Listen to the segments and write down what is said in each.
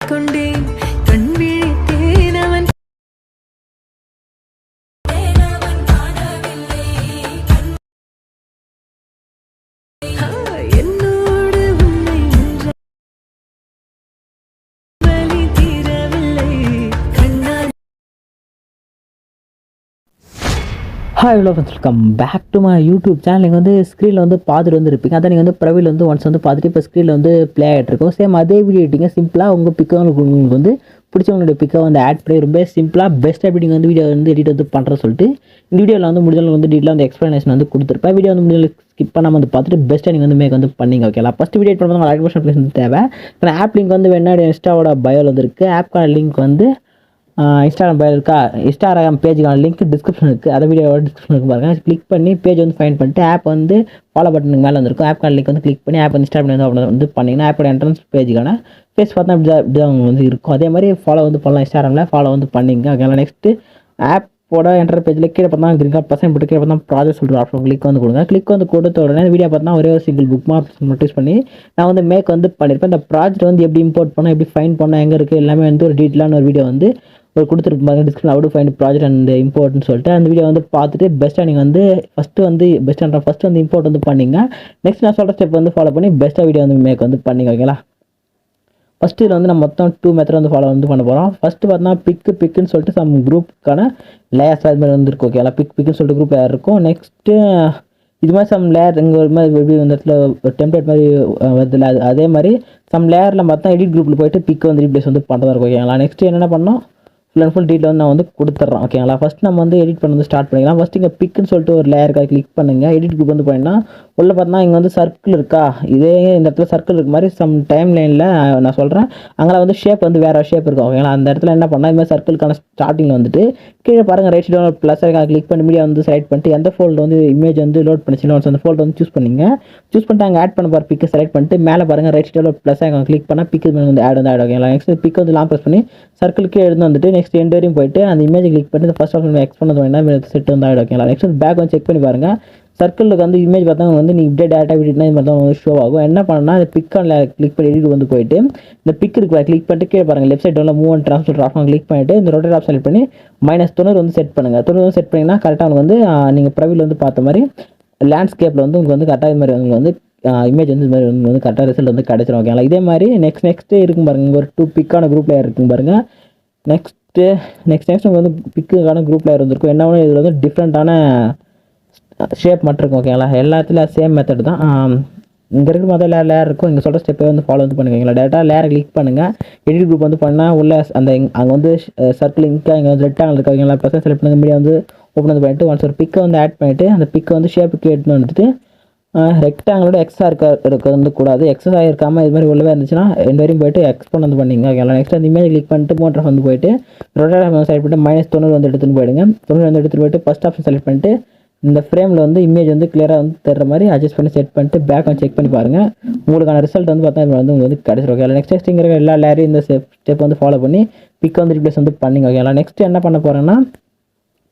கொண்டேன் hi hello friends welcome back to my YouTube channel நீங்கள் வந்து ஸ்க்ரீனில் வந்து பார்த்துட்டு வந்துருப்பீங்க. அதான் நீங்கள் வந்து ப்ரொவைல் வந்து ஒன்ஸ் வந்து பார்த்துட்டு இப்போ ஸ்க்ரீனில் வந்து ப்ளே ஆகிட்டுருக்கோம் சேம் அதே வீடியோ எடிட்டிங்க சிம்பிளாக உங்கள் பிக்கை உங்களுக்கு வந்து பிடிச்சவங்களுடைய பிக்கை வந்து ஆட் பண்ணி ரொம்ப சிம்பிளாக பெஸ்ட்டாக எப்படி நீங்கள் வந்து வீடியோ வந்து எடிட் வந்து பண்ணுற சொல்லிட்டு இந்த வீடியோவில் வந்து முடிஞ்சளவு வந்து டீட்டெயிலாக வந்து எக்ஸ்ப்ளனேஷன் வந்து கொடுத்துருப்பேன். வீடியோ வந்து முடிஞ்சளவு ஸ்கிப் பண்ணாமல் வந்து பார்த்துட்டு பெஸ்ட்டாக நீங்கள் வந்து மேக் வந்து பண்ணிங்க ஓகேலா ஃபஸ்ட் வீடியோ பண்ணுறது உங்களுக்கு ஆக்டிவேஷன் ப்ளேஸ் வந்து தேவை. ஆனால் ஆப் லிங்க் வந்து வேணா இன்ஸ்டாவோட பயோவில் வந்து இருக்குது ஆப்க்கான லிங்க் வந்து இன்ஸ்டாகிராம் பேர் இருக்கா? இன்ஸ்டாகிராம் பேஜுக்கான லிங்க் டிஸ்கிரிப்ஷன் இருக்குது அதை வீடியோட டிஸ்கிரிப்ஷன் இருக்கு பாருங்கள் கிளிக் பண்ணி பேஜ் வந்து ஃபைன் பண்ணிட்டு ஆப் வந்து ஃபாலோ பட்டனுக்கு மேலே வந்துருக்கும். ஆப்க்கான லிங்க் வந்து கிளிக் பண்ணி ஆப் வந்து இன்ஸ்டால் பண்ணி வந்து வந்து பண்ணிங்கன்னா ஆப்போட என்ட்ரன்ஸ் பேஜுக்கான ஃபேஸ் பார்த்தா இப்படி தான் இப்படி தான் வந்து இருக்கும். அதே மாதிரி ஃபாலோ வந்து பண்ணலாம் இன்ஸ்டாகிராமில் ஃபாலோ வந்து பண்ணிங்க. ஓகேங்களா நெக்ஸ்ட்டு ஆப்போட என்டர் பேஜில் கீழே பார்த்தா கிரீன் கார்டு பசங்க போட்டு கீழே பார்த்தா ப்ராஜெக்ட் சொல்கிற ஆப்ஷன் கிளிக் வந்து கொடுங்க. கிளிக் வந்து கொடுத்த உடனே வீடியோ பார்த்தா ஒரே ஒரு சிங்கிள் புக் மார்க் நோட்டீஸ் பண்ணி நான் வந்து மேக் வந்து பண்ணியிருப்பேன் இந்த ப்ராஜெக்ட் வந்து எப்படி இம்போர்ட் பண்ணால் எப்படி ஃபைன் பண்ண எங்கே இருக்குது எல்லாமே வந்து ஒரு டீட்டெயிலான ஒரு வீடியோ வந்து ஒரு கொடுத்துருப்பாங்க description out find project and இம்போர்ட்னு சொல்லிட்டு அந்த வீடியோ வந்து பார்த்துட்டு பெஸ்ட்டாக நீங்கள் வந்து ஃபஸ்ட்டு வந்து பெஸ்ட்டாக ஃபஸ்ட்டு வந்து இம்போர்ட் வந்து பண்ணிங்க. நெக்ஸ்ட் நான் சொல்கிற ஸ்டெப் வந்து ஃபாலோ பண்ணி பெஸ்ட்டாக வீடியோ வந்து மேக் வந்து பண்ணிங்க ஓகேங்களா ஃபஸ்ட்டு இதில் வந்து நம்ம மொத்தம் டூ மெத்தட் வந்து ஃபாலோ வந்து பண்ண போகிறோம் ஃபஸ்ட்டு பார்த்தா பிக்கு பிக்குன்னு சொல்லிட்டு சம் குரூப்புக்கான லேயர்ஸ் அது மாதிரி வந்துருக்கும் ஓகேங்களா பிக் பிக்குன்னு சொல்லிட்டு குரூப் லேயர் இருக்கும். நெக்ஸ்ட்டு இது மாதிரி சம் லேயர் இங்கே ஒரு மாதிரி எப்படி இந்த இடத்துல ஒரு டெம்ப்ளேட் மாதிரி அஹ், வருதுல்ல அது அதே மாதிரி சம் லேயரில் பார்த்தா எடிட் குரூப்பில் போயிட்டு பிக் வந்து ரீப்ளேஸ் வந்து பண்ணுறதா இருக்கும் ஓகேங்களா நெக்ஸ்ட் என்னென்ன பண்ணோம்? ஃபுல் அண்ட் ஃபுல் டீட்டெயில் வந்து நான் வந்து கொடுத்துட்றேன் ஓகேங்களா ஃபஸ்ட் நம்ம வந்து எடிட் பண்ண வந்து ஸ்டார்ட் பண்ணிக்கலாம். ஃபஸ்ட் இங்கே பிக்குன்னு சொல்லிட்டு ஒரு லேயருக்காக கிளிக் பண்ணுங்கள் எடிட் குரூப் வந்து போனீங்கன்னா உள்ள பார்த்தா இங்கே வந்து சர்க்கிள் இருக்கா? இதே இந்த இடத்துல சர்க்கிள் இருக்க மாதிரி சம் டைம் லைனில் நான் சொல்கிறேன் அங்கே வந்து ஷேப் வந்து வேறு ஷேப் இருக்கும் ஓகேங்களா அந்த இடத்துல என்ன பண்ணால் இது மாதிரி சர்க்கிள்க்கான ஸ்டார்டிங்கில் வந்துட்டு கீழே பாருங்கள் ரைட் சைடு ப்ளஸ் இருக்கா கிளிக் பண்ணி மீடியா வந்து செலக்ட் பண்ணிட்டு எந்த ஃபோல்டு வந்து இமேஜ் வந்து லோட் பண்ணிச்சுன்னு அந்த ஃபோல்டு வந்து சூஸ் பண்ணிங்க. சூஸ் பண்ணிட்டு அங்கே ஆட் பண்ண பாரு பிக்கு செலக்ட் பண்ணிட்டு மேலே பாருங்கள் ரைட் சைடில் ப்ளஸ் ஆகும் கிளிக் பண்ணால் பிக்கு வந்து ஆட் வந்து ஆட் ஓகேங்களா நெக்ஸ்ட் பிக் வந்து லாங் ப்ரெஸ் பண்ணி சர்க்கிளுக்கு எடுத்து வந்துட்டு நெக்ஸ்ட் எண்ட் வரையும் போயிட்டு அந்த இமேஜ் கிளிக் பண்ணிட்டு ஃபஸ்ட் ஆப்ஷன் எக்ஸ் பண்ணது வேணா செட் வந்து ஆகிடும் ஓகேங்களா நெக்ஸ்ட் வந்து பேக் வந்து செக் பண்ணி பாருங்கள் சர்க்கிளுக்கு வந்து இமேஜ் பார்த்தா வந்து நீ இப்படியே டேட்டா விட்டுனா இது மாதிரி தான் ஷோ ஆகும். என்ன பண்ணால் அந்த பிக் ஆன் கிளிக் பண்ணி எடிட் வந்து போயிட்டு இந்த பிக் இருக்கு கிளிக் பண்ணிட்டு கீழே பாருங்கள் left side move and transfer off click பண்ணிட்டு இந்த ரொட்டேட் ஆப் செலக்ட் பண்ணி மைனஸ் தொண்ணூறு வந்து செட் பண்ணுங்கள் தொண்ணூறு வந்து செட் பண்ணிங்கன்னா கரெக்டாக வந்து நீங்கள் ப்ரவியில் வந்து பார்த்த மாதிரி லேண்ட்ஸ்கேப்பில் வந்து உங்களுக்கு வந்து கரெக்டாக இது மாதிரி உங்களுக்கு வந்து இமேஜ் வந்து இது மாதிரி உங்களுக்கு வந்து கரெக்டாக ரிசல்ட் வந்து கிடச்சிரும். ஓகேங்களா இதே மாதிரி நெக்ஸ்ட் நெக்ஸ்ட்டு இருக்கும் பாருங்கள் ஒரு டூ பிக்கான குரூப்லேயே இருக்கும் பாருங்கள் நெக்ஸ்ட் நெக்ஸ்ட்டு நெக்ஸ்ட் நெக்ஸ்ட் உங்களுக்கு வந்து பிக்குக்கான குரூப் லேயர் வந்துருக்கும் என்ன ஒன்று இதில் வந்து டிஃப்ரெண்ட்டான ஷேப் மட்டும் இருக்கும் ஓகேங்களா எல்லாத்துலேயும் சேம் மெத்தட் தான். இங்கே இருக்கிற மொதல் லேர் லேர் இருக்கும். இங்கே சொல்கிற ஸ்டெப்பை வந்து ஃபாலோ வந்து பண்ணுவீங்களா டேரெக்டாக லேயர் கிளிக் பண்ணுங்கள் எடிட் குரூப் வந்து பண்ணால் உள்ள அந்த அங்கே வந்து சர்க்கிள் இங்கே இங்கே வந்து ரெக்டாங்கல் இருக்கு ஓகேங்களா ப்ளஸ் செலக்ட் பண்ணுங்கள் மீடியா வந்து ஓப்பன் வந்து பண்ணிட்டு ஒன்ஸ் ஒரு பிக்கை வந்து ஆட் பண்ணிவிட்டு அந்த பிக்கை வந்து ஷேப்புக்கு எடுத்துன்னு வந்துட்டு ரெக்டாங்களோட எக்ஸாக இருக்க இருக்க வந்து கூடாது எக்ஸஸ் ஆகிருக்காமல் இது மாதிரி உள்ளவே இருந்துச்சுன்னா ரெண்டு வரையும் போயிட்டு எக்ஸ்போன் வந்து பண்ணிங்க ஓகேங்களா நெக்ஸ்ட் அந்த இமேஜ் கிளிக் பண்ணிட்டு மோட்டர் வந்து போயிட்டு ரொட்டேட் செலக்ட் பண்ணிட்டு மைனஸ் தொண்ணூறு வந்து எடுத்துன்னு போயிடுங்க. தொண்ணூறு வந்து எடுத்துகிட்டு போயிட்டு ஃபஸ்ட் ஆப்ஷன் செலக்ட் பண்ணிட்டு இந்த ஃப்ரேமில் வந்து இமேஜ் வந்து கிளியராக வந்து தர்ற மாதிரி அட்ஜஸ்ட் பண்ணி செட் பண்ணிட்டு பேக் வந்து செக் பண்ணி பாருங்கள் உங்களுக்கான ரிசல்ட் வந்து பார்த்தா வந்து உங்களுக்கு வந்து கிடச்சிரும் ஓகே நெக்ஸ்ட் நெக்ஸ்ட் இங்கே எல்லா லேரையும் இந்த ஸ்டெப் வந்து ஃபாலோ பண்ணி பிக் வந்து ரிப்ளேஸ் வந்து பண்ணிங்க ஓகேங்களா நெக்ஸ்ட் என்ன பண்ண போகிறேன்னா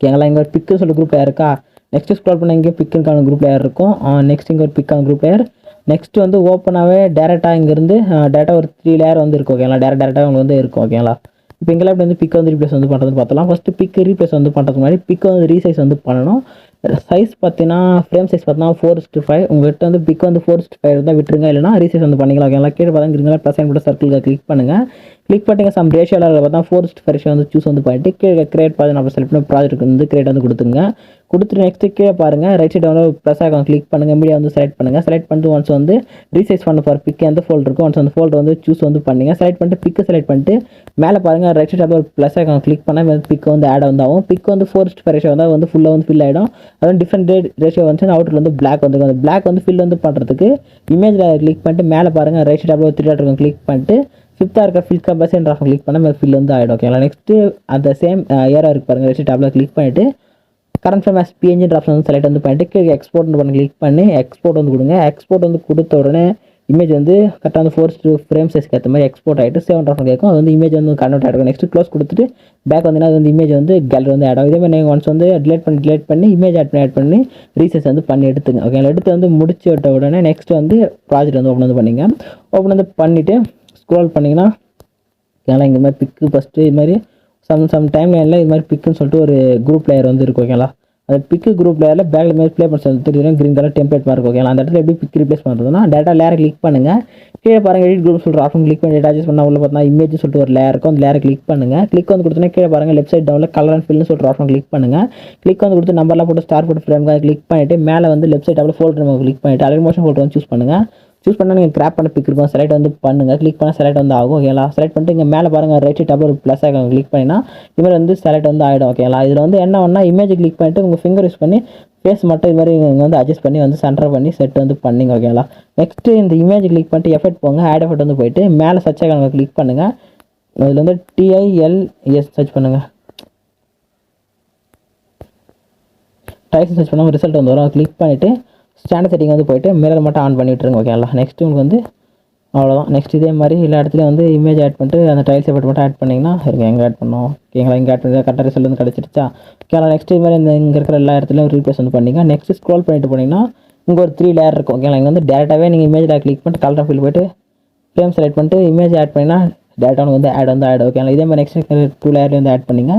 ஓகேங்களா இங்கே பிக்கு சொல்லி குரூப் இருக்கா நெக்ஸ்ட் ஸ்க்ரால் பண்ண இங்கே பிக்குக்கான குரூப் லேயர் இருக்கும். நெக்ஸ்ட் இங்கே ஒரு பிக்கான குரூப் லேயர் நெக்ஸ்ட் வந்து ஓப்பனாகவே டேரெக்டாக இங்கேருந்து டேரெக்டாக ஒரு த்ரீ லேயர் வந்து இருக்கும் ஓகேங்களா டேரக்ட் டேரெக்டாக உங்களுக்கு வந்து இருக்கும் ஓகேங்களா இப்போ எங்கெல்லாம் இப்படி வந்து பிக் வந்து ரீப்ளேஸ் வந்து பண்ணுறது பார்த்தலாம் ஃபஸ்ட்டு பிக் ரீப்ளேஸ் வந்து பண்ணுறதுக்கு முன்னாடி பிக் வந்து ரீசைஸ் வந்து பண்ணணும். சைஸ் பார்த்தீங்கன்னா ஃப்ரேம் சைஸ் பார்த்தீங்கன்னா ஃபோர் டு ஃபைவ் உங்கள்கிட்ட வந்து பிக் வந்து ஃபோர் டு ஃபைவ் இருந்தால் விட்டுருங்க. இல்லைனா ரீசைஸ் வந்து பண்ணிக்கலாம். ஓகேங்களா? கீழே பார்த்தீங்கன்னா ப்ளஸ் அண்ட் கூட சர்க்கிள் கிளிக் பண்ணுங்கள் கிளிக் பண்ணிங்க. சம் ரேஷியோவில் பார்த்தா ஃபோர் டு ஃபைவ் வந்து சூஸ் வந்து பண்ணிட்டு கீழே கிரியேட் பார்த்து நம்ம செலக்ட் பண்ணி ப்ராஜெக்ட் வந்து கிரியேட் வந்து கொடுத்துங்க கொடுத்துட்டு நெக்ஸ்ட் கீழே பாருங்கள் ரைட் சைடு வந்து ப்ளஸ் ஆகும் கிளிக் பண்ணுங்கள் மீடியா வந்து செலக்ட் பண்ணுங்கள் செலக்ட் பண்ணிட்டு ஒன்ஸ் வந்து ரீசைஸ் பண்ண போகிற பிக் எந்த ஃபோல்டர் இருக்கும் ஒன்ஸ் அந்த ஃபோல்டர் வந்து சூஸ் வந்து பண்ணுங்கள் செலக்ட் பண்ணிட்டு பிக்கு செலக்ட் பண்ணிட்டு மேலே பாருங்கள் ரைட் சைடு ஒரு ப்ளஸ் ஆகும் கிளிக் பண்ணால் பிக் வந்து ஆட் வந்து ஆகும் பிக் வந்து ஃபோர் ஃபைவ் ரேஷியோ வந்தால் வந்து ஃபுல்லாக வந்து ஃபில் ஆகிடும் அதுவும் டிஃப்ரெண்ட் ரேட் ரேஷியோ வந்து அவுட்டில் வந்து பிளாக் வந்துருக்கும் அந்த பிளாக் வந்து ஃபில் வந்து பண்ணுறதுக்கு இமேஜில் கிளிக் பண்ணிட்டு மேலே பாருங்கள் ரைட் சைடு ஒரு த்ரீ டாட் இருக்கும் கிளிக் பண்ணிட்டு ஃபிஃப்த்தாக இருக்க ஃபில் கம்பர்சன் ஆஃப் கிளிக் பண்ணால் ஃபில் வந்து ஆகிடும் ஓகேங்களா நெக்ஸ்ட்டு அந்த சேம் ஏரா uh, இருக்கு பாருங்கள் ரைட் டேப்பில் கிளிக் பண்ணிவிட்டு current from as PNG option வந்து செலக்ட் வந்து பண்ணிட்டு எக்ஸ்போர்ட் பண்ணி கிளிக் பண்ணி எக்ஸ்போர்ட் வந்து கொடுங்க. எக்ஸ்போர்ட் வந்து கொடுத்த உடனே இமேஜ் வந்து கரெக்டாக வந்து ஃபோர் டூ ஃப்ரேம் சைஸ்க்கு ஏற்ற மாதிரி எக்ஸ்போர்ட் ஆகிட்டு சேவ் ஆஃப் கேட்கும் அது வந்து இமேஜ் வந்து கன்வெர்ட் ஆகிடும் நெக்ஸ்ட் க்ளோஸ் கொடுத்துட்டு பேக் வந்தீங்கன்னா அது வந்து இமேஜ் வந்து கேலரி வந்து ஆட் ஆகும். இதே மாதிரி நீங்கள் ஒன்ஸ் வந்து டிலேட் பண்ணி டிலேட் பண்ணி இமேஜ் ஆட் பண்ணி ஆட் பண்ணி ரீசைஸ் வந்து பண்ணி எடுத்துங்க. ஓகே எடுத்து வந்து முடிச்சு விட்ட உடனே நெக்ஸ்ட் வந்து ப்ராஜெக்ட் வந்து ஓப்பன் வந்து பண்ணிங்க. ஓப்பன் வந்து பண்ணிவிட்டு ஸ்க்ரோல் பண்ணிங்கன்னா ஏன்னா இந்த மாதிரி பிக்கு ஃபஸ்ட்டு இது மாதிரி சம் சம் டைம் லைனில் இது மாதிரி பிக்குன்னு சொல்லிட்டு ஒரு குரூப் லேயர் வந்து இருக்கும் ஓகேங்களா அந்த பிக்கு குரூப் லேயரில் பேக்கில் மாதிரி ப்ளே பண்ண தெரியும் க்ரீன் கலர் டெம்ப்ளேட் மாதிரி ஓகேங்களா அந்த இடத்துல எப்படி பிக் ரிப்ளேஸ் பண்ணுறதுனா டேட்டா லேயர் கிளிக் பண்ணுங்கள் கீழே பாருங்கள் எடிட் குரூப் சொல்கிற ஆப்ஷன் கிளிக் பண்ணி டேட்டா பண்ணால் உள்ள பார்த்தா இமேஜ் சொல்லிட்டு ஒரு லேயர் இருக்கும். அந்த லேயர் கிளிக் பண்ணுங்கள் கிளிக் வந்து கொடுத்தோன்னா கீழே பாருங்கள் லெஃப்ட் சைட் டவுனில் கலர் அண்ட் ஃபில்னு சொல்லிட்டு ஆப்ஷன் கிளிக் பண்ணுங்கள் கிளிக் வந்து கொடுத்து நம்பர்லாம் போட்டு ஸ்டார் போட்டு ஃப்ரேம் கிளிக் பண்ணிவிட்டு மேலே வந்து left side double folder click பண்ணிவிட்டு அலர் மோஷன் ஃபோல்டர் வந்து சூஸ் பண்ணுங்கள் சூஸ் பண்ணால் நீங்கள் கிராப் பண்ண பிக் இருக்கும். செலக்ட் வந்து பண்ணுங்கள் கிளிக் பண்ணால் செலக்ட் வந்து ஆகும். ஓகேங்களா செலக்ட் பண்ணிட்டு இங்கே மேலே பாருங்கள் ரைட் சைட் டபுள் ஒரு ப்ளஸ் ஆகும் கிளிக் பண்ணினா இதில் வந்து செலக்ட் வந்து ஆகிடும் ஓகேங்களா இதில் வந்து என்ன ஒன்றா இமேஜ் கிளிக் பண்ணிட்டு உங்கள் ஃபிங்கர் யூஸ் பண்ணி ஃபேஸ் மட்டும் இது மாதிரி இங்கே வந்து அட்ஜஸ்ட் பண்ணி வந்து சென்டர் பண்ணி செட் வந்து பண்ணிங்க. ஓகேங்களா நெக்ஸ்ட்டு இந்த இமேஜ் கிளிக் பண்ணிட்டு எஃபெக்ட் போங்க. ஆட் எஃபெக்ட் வந்து போயிட்டு மேலே சர்ச் ஆகாங்க கிளிக் பண்ணுங்கள் இதில் வந்து டிஐஎல்எஸ் சர்ச் பண்ணுங்கள் டைஸ் சர்ச் பண்ணாமல் ரிசல்ட் வந்து வரும். கிளிக் பண்ணிவிட்டு ஸ்டாண்டர்ட் செட்டிங் வந்து போயிட்டு மிரர் மட்டும் ஆன் பண்ணிவிட்டுருங்க ஓகேங்களா நெக்ஸ்ட் உங்களுக்கு வந்து அவ்வளோதான் நெக்ஸ்ட் இதே மாதிரி எல்லா இடத்துலையும் வந்து இமேஜ் ஆட் பண்ணிட்டு அந்த டைல்ஸ் எஃபெக்ட் மட்டும் ஆட் பண்ணிங்கன்னா இருக்கு எங்கே ஆட் பண்ணோம்? ஓகேங்களா இங்கே ஆட் பண்ணி கரெக்டாக ரிசல்ட் வந்து கிடச்சிருச்சா? ஓகேங்களா நெக்ஸ்ட் இது மாதிரி இந்த இங்கே இருக்கிற எல்லா இடத்துலையும் ரீப்ளேஸ் வந்து பண்ணிங்க. நெக்ஸ்ட் ஸ்க்ரோல் பண்ணிட்டு போனீங்கன்னா இங்கே ஒரு த்ரீ லேயர் இருக்கும் ஓகேங்களா இங்கே வந்து டேரெக்டாகவே நீங்கள் இமேஜில் கிளிக் பண்ணிட்டு கலர் ஃபீல் போய்ட்டு ஃப்ரேம் செலக்ட் பண்ணிட்டு இமேஜ் ஆட் பண்ணிங்கன்னா டேட்டா வந்து ஆட் வந்து ஆட் ஓகேங்களா இதே மாதிரி நெக்ஸ்ட் டூ லேர்லேயே வந்து ஆட் பண்ணிங்க.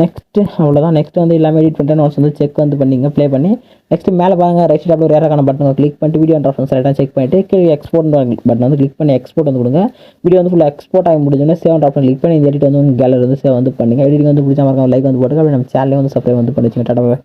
நெக்ஸ்ட்டு அவ்வளோதான் நெக்ஸ்ட் வந்து எல்லாமே எடிட் பண்ணிட்டு ஒன்ஸ் வந்து செக் வந்து பண்ணிங்க. ப்ளே பண்ணி நெக்ஸ்ட் மேலே பாருங்க. ரைட் சைடில் ஒரு ஏறாக்கான பட்டன் கிளிக் பண்ணிட்டு வீடியோ ரெஃபரன்ஸ் ரைட்டாக செக் பண்ணிட்டு கீழே எக்ஸ்போர்ட் பட்டன் வந்து கிளிக் பண்ணி எக்ஸ்போர்ட் வந்து கொடுங்க. வீடியோ வந்து ஃபுல்லாக எக்ஸ்போர்ட் ஆகி முடிஞ்சோடனே சேவ் ஆப்ஷன் கிளிக் பண்ணி இந்த எடிட் வந்து உங்கள் கேலரி வந்து சேவ் வந்து பண்ணுங்க. எடிட்டிங் வந்து பிடிச்ச மாதிரி லைக் வந்து போட்டுக்க அப்படி நம்ம சேனலே வந்து சப்ஸ்கிரைப் வந்து பண்ணி வச்சுங்க டாடா.